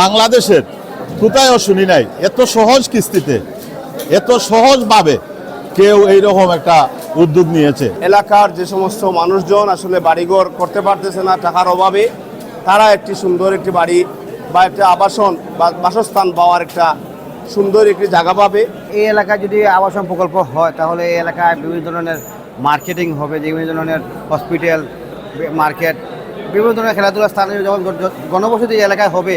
বাংলাদেশের কোথায়ও শুনি নাই। এত সহজ কিস্তিতে এত সহজভাবে কেউ এইরকম একটা উদ্যোগ নিয়েছে। এলাকার যে সমস্ত মানুষজন আসলে বাড়িঘর করতে পারতেছে না টাকার অভাবে তারা একটি সুন্দর একটি বাড়ি বা একটা আবাসন বা বাসস্থান পাওয়ার একটা সুন্দর একটি জায়গা পাবে। এই এলাকায় যদি আবাসন প্রকল্প হয় তাহলে এই এলাকায় বিভিন্ন ধরনের মার্কেটিং হবে যে বিভিন্ন ধরনের হসপিটাল মার্কেট বিভিন্ন ধরনের খেলাধুলার স্থানীয় যখন গণবসতি এলাকায় হবে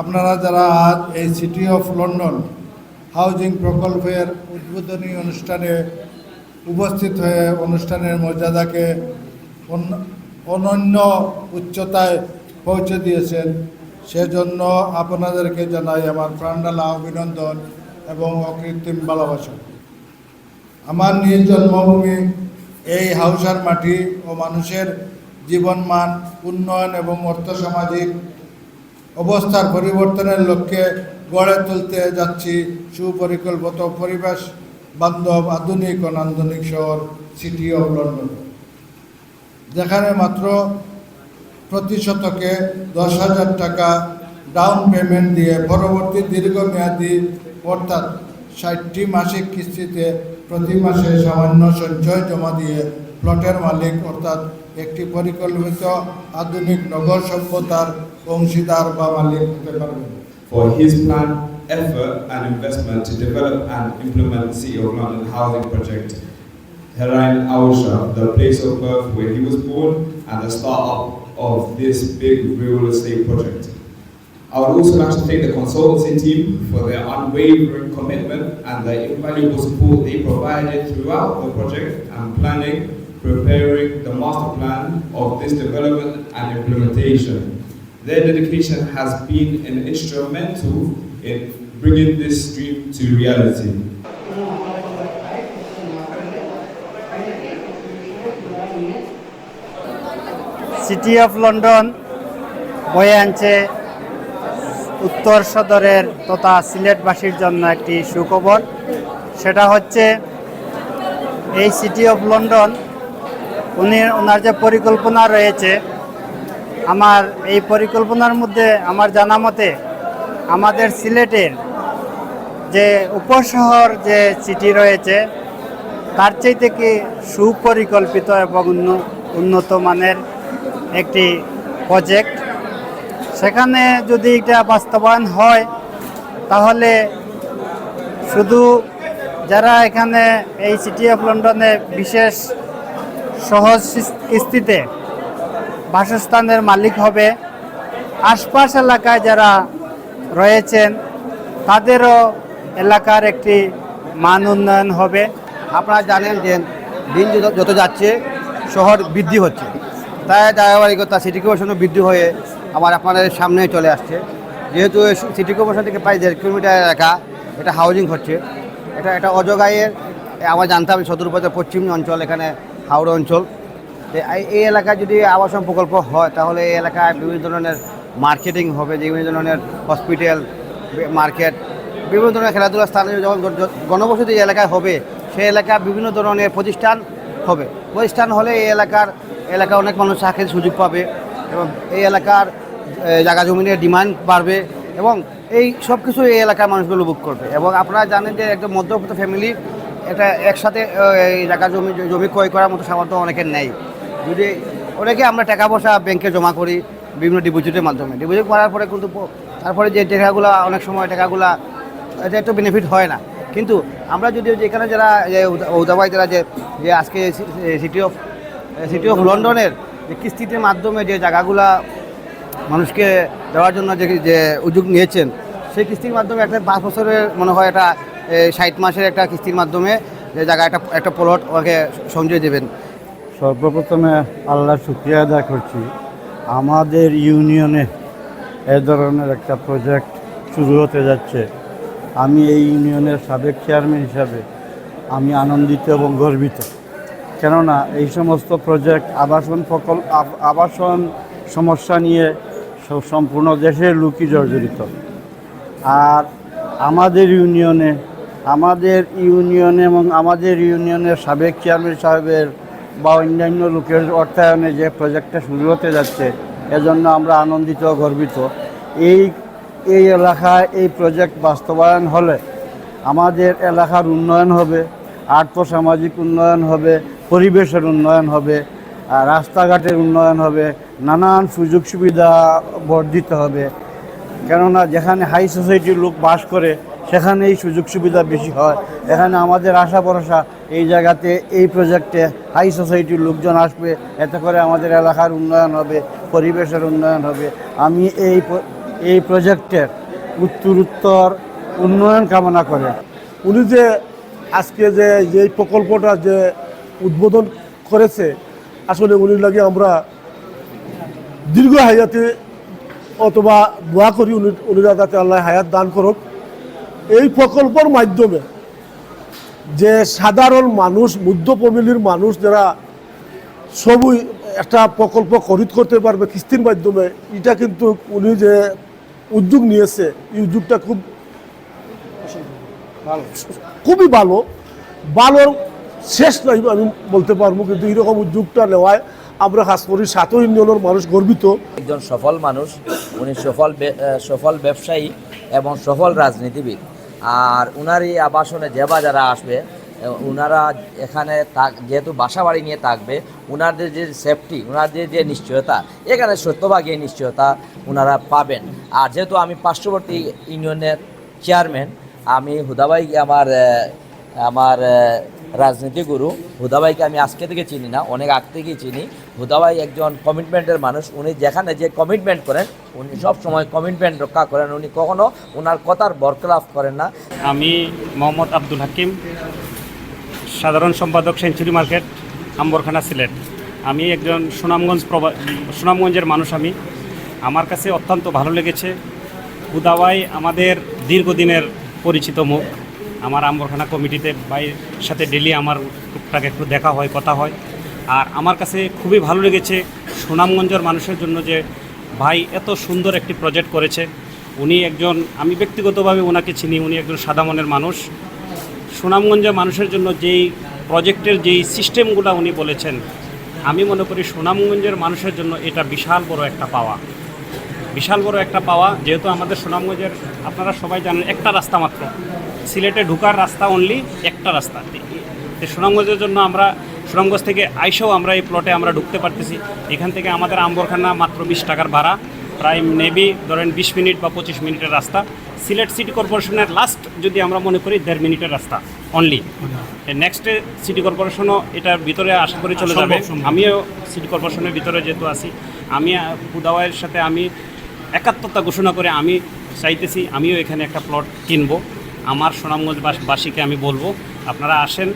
আপনারা যারা আজ এই সিটি অফ লন্ডন হাউজিং প্রকল্পের উদ্বোধনী অনুষ্ঠানে উপস্থিত হয়ে অনুষ্ঠানের মর্যাদাকে অনন্য উচ্চতায় পৌঁছে দিয়েছেন, সেজন্য আপনাদেরকে জানাই আমার প্রাণডালা অভিনন্দন। এবং অকৃত্রিম ভালোবাসা আমার নিজ জন্মভূমি এই হাউসার মাটি ও মানুষের জীবনমান, উন্নয়ন এবং অর্থসামাজিক অবস্থার পরিবর্তনের লক্ষ্যে গড়ে তুলতে যাচ্ছি সুপরিকল্পিত পরিবেশ বান্ধব আধুনিক ও নান্দনিক শহর সিটি অফ লন্ডন যেখানে মাত্র প্রতি শতকে দশ হাজার টাকা ডাউন পেমেন্ট দিয়ে পরবর্তী দীর্ঘমেয়াদী অর্থাৎ ষাটটি মাসিক কিস্তিতে প্রতি মাসে সামান্য সঞ্চয় জমা দিয়ে প্লটের মালিক অর্থাৎ একটি পরিকল্পিত আধুনিক নগর সভ্যতার অংশীদার বা মালিক হতে পারবেন for his planned effort and investment to develop and implement the City of London housing project. Herain Ausha, the place of birth where he was born, and the start-up of this big real estate project. I would also like to thank the consultancy team for their unwavering commitment and the invaluable support they provided throughout the project and planning, preparing the master plan of this development and implementation. Their dedication has been an instrumental in bringing this dream to reality. City of London, Boyanche উত্তর সদরের তথা সিলেটবাসীর জন্য একটি সুখবর। সেটা হচ্ছে, এই city of London উনি ওনার যে পরিকল্পনা রয়েছে, আমার এই পরিকল্পনার মধ্যে আমার জানা মতে, আমাদের সিলেটের যে উপশহর যে সিটি রয়েছে, তার চাইতে কি সুপরিকল্পিত এবং উন্ন- উন্নত মানের একটি প্রজেক্ট সেখানে যদি এটা বাস্তবায়ন হয়, তাহলে শুধু যারা এখানে এই সিটি অফ লন্ডনে বিশেষ সহজ কিস- কিস্তিতে বাসস্থানের মালিক হবে, আশপাশ এলাকায় যারা রয়েছেন, তাদেরও এলাকার একটি মান উন্নয়ন হবে। আপনারা জানেন যে দিন যত যাচ্ছে, শহর বৃদ্ধি হচ্ছে। তাই ধারাবাহিকতা সিটি কর্পোরেশনও বৃদ্ধি হয়ে আমার আপনাদের সামনে চলে আসছে। যেহেতু সিটি কর্পোরেশন থেকে প্রায় দেড় কিলোমিটার এলাকা, এটা হাউজিং হচ্ছে। এটা এটা অজগাইয়ের আমার জানতাম সদর উপজেলার পশ্চিম অঞ্চল, এখানে হাওড়া অঞ্চল। এই- এলাকায় যদি আবাসন প্রকল্প হয়, তাহলে এই এলাকায় বিভিন্ন ধরনের মার্কেটিং হবে, বিভিন্ন ধরনের হসপিটাল মার্কেট বিভিন্ন ধরনের খেলাধুলার স্থানীয় যখন গণবসতি এলাকায় হবে, সেই এলাকা বিভিন্ন ধরনের প্রতিষ্ঠান হবে। প্রতিষ্ঠান হলে এই এলাকার এলাকা অনেক মানুষ চাকরির সুযোগ পাবে এবং এই এলাকার জায়গা জমিনের ডিমান্ড বাড়বে এবং এই সব কিছু এই এলাকার মানুষগুলো বুক করবে। এবং আপনারা জানেন যে একদম মধ্যবিত্ত ফ্যামিলি এটা একসাথে এই জায়গা জমি জমি ক্রয় করার মতো সামর্থ্য অনেকের নেই। যদি অনেকে আমরা টাকা পয়সা ব্যাংকে জমা করি বিভিন্ন ডিপোজিটের মাধ্যমে। ডিপোজিট করার পরে কিন্তু তারপরে যে টাকাগুলো, অনেক সময় টাকাগুলা, এটা একটু বেনিফিট হয় না। কিন্তু আমরা যদি এখানে যারা উদাবাই যারা যে যে আজকে সিটি অফ সিটি অফ লন্ডনের যে কিস্তিতে মাধ্যমে যে জায়গাগুলা মানুষকে দেওয়ার জন্য যে যে উদ্যোগ নিয়েছেন, সেই কিস্তির মাধ্যমে একটা পাঁচ বছরের মনে হয় একটা ষাট মাসের একটা কিস্তির মাধ্যমে যে জায়গা একটা একটা প্লট ওকে সংযোগ দেবেন। সর্বপ্রথমে আল্লাহ শুক্রিয়া আদায় করছি। আমাদের ইউনিয়নে এ ধরনের একটা প্রজেক্ট শুরু হতে যাচ্ছে। আমি এই ইউনিয়নের সাবেক চেয়ারম্যান হিসাবে আমি আনন্দিত এবং গর্বিত। কেননা এই সমস্ত প্রজেক্ট আবাসন প্রকল্প আবাসন সমস্যা নিয়ে স- সম্পূর্ণ দেশের লোকই জর্জরিত। আর আমাদের ইউনিয়নে আমাদের ইউনিয়নে এবং আমাদের ইউনিয়নের সাবেক চেয়ারম্যান সাহেবের বা অন্যান্য লোকের অর্থায়নে যে প্রজেক্টটা শুরু হতে যাচ্ছে, এজন্য আমরা আনন্দিত, গর্বিত। এই এই এলাকায় এই প্রজেক্ট বাস্তবায়ন হলে আমাদের এলাকার উন্নয়ন হবে আর্থসামাজিক উন্নয়ন হবে, পরিবেশের উন্নয়ন হবে রাস্তাঘাটের উন্নয়ন হবে, নানান সুযোগ সুবিধা বর্ধিত হবে। কেননা যেখানে হাই সোসাইটির লোক বাস করে সেখানে এই সুযোগ সুবিধা বেশি হয়। এখানে আমাদের আশা ভরসা, এই জায়গাতে, এই প্রজেক্টে হাই সোসাইটির লোকজন আসবে, এতে করে আমাদের এলাকার উন্নয়ন হবে, পরিবেশের উন্নয়ন হবে। আমি এই এই প্রজেক্টের উত্তরোত্তর উন্নয়ন কামনা করে। উনি যে আজকে যে যে প্রকল্পটা যে উদ্বোধন করেছে আসলে উনি লাগে আমরা দীর্ঘ হায়াতে অথবা দোয়া করি উনি উনিরা যাতে আল্লাহ হায়াত দান করুক। এই প্রকল্পর মাধ্যমে যে সাধারণ মানুষ মধ্য ফ্যামিলির মানুষ যারা সবই একটা প্রকল্প খরিদ করতে পারবে কিস্তির মাধ্যমে এটা কিন্তু উনি যে উদ্যোগ নিয়েছে এই উদ্যোগটা খুব খুবই ভালো। ভালোর শেষ নাই আমি বলতে পারব, কিন্তু এরকম উদ্যোগটা নেওয়ায় আমরা খাস করি সাতই ইউনিয়নের মানুষ গর্বিত। একজন সফল মানুষ, উনি সফল সফল ব্যবসায়ী এবং সফল রাজনীতিবিদ। আর উনার এই আবাসনে যে বা যারা আসবে উনারা এখানে যেহেতু বাসা বাড়ি নিয়ে থাকবে, উনাদের যে সেফটি উনাদের যে নিশ্চয়তা, এখানে সত্যভাগে নিশ্চয়তা উনারা পাবেন। আর যেহেতু আমি পার্শ্ববর্তী ইউনিয়নের চেয়ারম্যান আমি হুদাবাই আমার আমার রাজনীতি গুরু। হুদাবাইকে আমি আজকে থেকে চিনি না, অনেক আগ থেকেই চিনি। হুদাবাই একজন কমিটমেন্টের মানুষ। উনি যেখানে যে কমিটমেন্ট করেন, উনি সব সময় কমিটমেন্ট রক্ষা করেন। উনি কখনো ওনার কথার বরখলাফ করেন না। আমি মোহাম্মদ আব্দুল হাকিম, সাধারণ সম্পাদক সেঞ্চুরি মার্কেট আম্বরখানা সিলেট। আমি একজন সুনামগঞ্জ প্রবা সুনামগঞ্জের মানুষ আমি। আমার কাছে অত্যন্ত ভালো লেগেছে। হুদাওয়াই আমাদের দীর্ঘদিনের পরিচিত মুখ। আমার আম্বরখানা কমিটিতে বাইরের সাথে ডেলি আমার টুকটাক একটু দেখা হয়, কথা হয়। আর আমার কাছে খুবই ভালো লেগেছে সুনামগঞ্জের মানুষের জন্য যে ভাই এত সুন্দর একটি প্রজেক্ট করেছে। উনি একজন, আমি ব্যক্তিগতভাবে ওনাকে চিনি, উনি একজন সাদা মনের মানুষ। সুনামগঞ্জের মানুষের জন্য যেই প্রজেক্টের যেই সিস্টেমগুলো উনি বলেছেন, আমি মনে করি সুনামগঞ্জের মানুষের জন্য এটা বিশাল বড় একটা পাওয়া। বিশাল বড় একটা পাওয়া যেহেতু আমাদের সুনামগঞ্জের আপনারা সবাই জানেন একটা রাস্তা মাত্র। সিলেটে ঢুকার রাস্তা অনলি একটা রাস্তা। সুনামগঞ্জের জন্য আমরা সুনামগঞ্জ থেকে আইসেও আমরা এই প্লটে আমরা ঢুকতে পারতেছি। এখান থেকে আমাদের আম্বরখানা মাত্র বিশ টাকার ভাড়া। প্রায় নেবি ধরেন বিশ মিনিট বা পঁচিশ মিনিটের রাস্তা। সিলেট সিটি কর্পোরেশনের লাস্ট যদি আমরা মনে করি দেড় মিনিটের রাস্তা অনলি নেক্সটে সিটি কর্পোরেশনও এটার ভিতরে আশা করি চলে যাবে। আমিও সিটি কর্পোরেশনের ভিতরে যেহেতু আছি আমি পুদাওয়াইয়ের সাথে আমি একাত্মতা ঘোষণা করে আমি চাইতেছি আমিও এখানে একটা প্লট কিনব। আমার সুনামগঞ্জ বাস- বাসীকে আমি বলব আপনারা আসেন।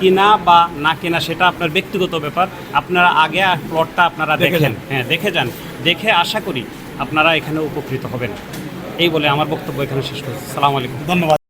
কিনা বা না কেনা সেটা আপনার ব্যক্তিগত ব্যাপার। আপনারা আগে প্লটটা আপনারা দেখেন। হ্যাঁ দেখে যান। দেখে আশা করি আপনারা এখানে উপকৃত হবেন। এই বলে আমার বক্তব্য এখানে শেষ করছি। সালাম আলাইকুম। ধন্যবাদ।